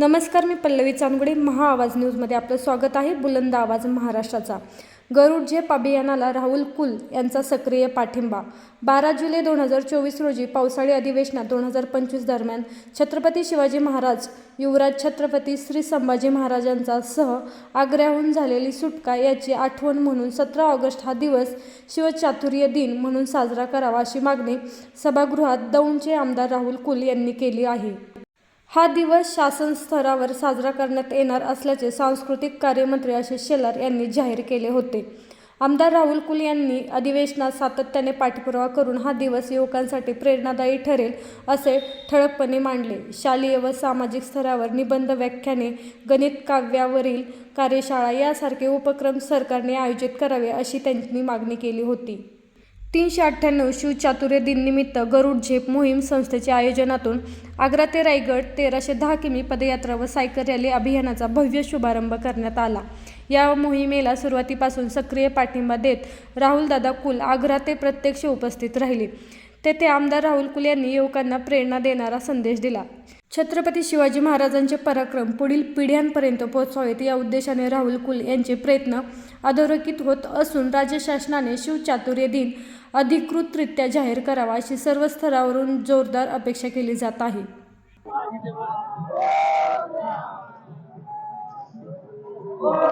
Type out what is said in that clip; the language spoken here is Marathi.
नमस्कार मी चांदगुडे महा आवाज न्यूजमध्ये आपलं स्वागत आहे बुलंद आवाज महाराष्ट्राचा. गरुड झेप अभियानाला राहुल कुल यांचा सक्रिय पाठिंबा. बारा जुलै दोन हजार चोवीस रोजी पावसाळी अधिवेशनात दोन हजार पंचवीस दरम्यान छत्रपती शिवाजी महाराज युवराज छत्रपती श्री संभाजी महाराजांचा सह आग्र्याहून झालेली सुटका याची आठवण म्हणून सतरा ऑगस्ट हा दिवस शिवचातुर्य दिन म्हणून साजरा करावा अशी मागणी सभागृहात दौंडचे आमदार राहुल कुल यांनी केली आहे. हा दिवस शासन स्तरावर साजरा करण्यात येणार असल्याचे सांस्कृतिक कार्यमंत्री आशिष शेलार यांनी जाहीर केले होते. आमदार राहुल कुल यांनी अधिवेशनात सातत्याने पाठपुरावा करून हा दिवस युवकांसाठी प्रेरणादायी ठरेल असे ठळकपणे मांडले. शालेय व सामाजिक स्तरावर निबंध व्याख्याने गणित काव्यावरील कार्यशाळा यासारखे उपक्रम सरकारने आयोजित करावे अशी त्यांनी मागणी केली होती. तीनशे अठ्ठ्याण्णव शिवचातुर्य दिननिमित्त गरुड झेप मोहीम संस्थेच्या आयोजनातून आग्रा ते रायगड तेराशे दहा किमी पदयात्रा व सायकल रॅली अभियानाचा भव्य शुभारंभ करण्यात आला. या मोहिमेला सुरुवातीपासून सक्रिय पाठिंबा देत राहुलदादा कुल आग्रा ते प्रत्यक्ष उपस्थित राहिले. तेथे आमदार राहुल कुल यांनी युवकांना प्रेरणा देणारा संदेश दिला. छत्रपती शिवाजी महाराजांचे पराक्रम पुढील पिढ्यांपर्यंत पोहोचवावेत या उद्देशाने राहुल कुल यांचे प्रयत्न अधोरेखित होत असून राज्य शासनाने शिवचातुर्य दिन अधिकृतरित्या जाहीर करावा अशी सर्व स्तरावरून जोरदार अपेक्षा केली जात आहे Oh!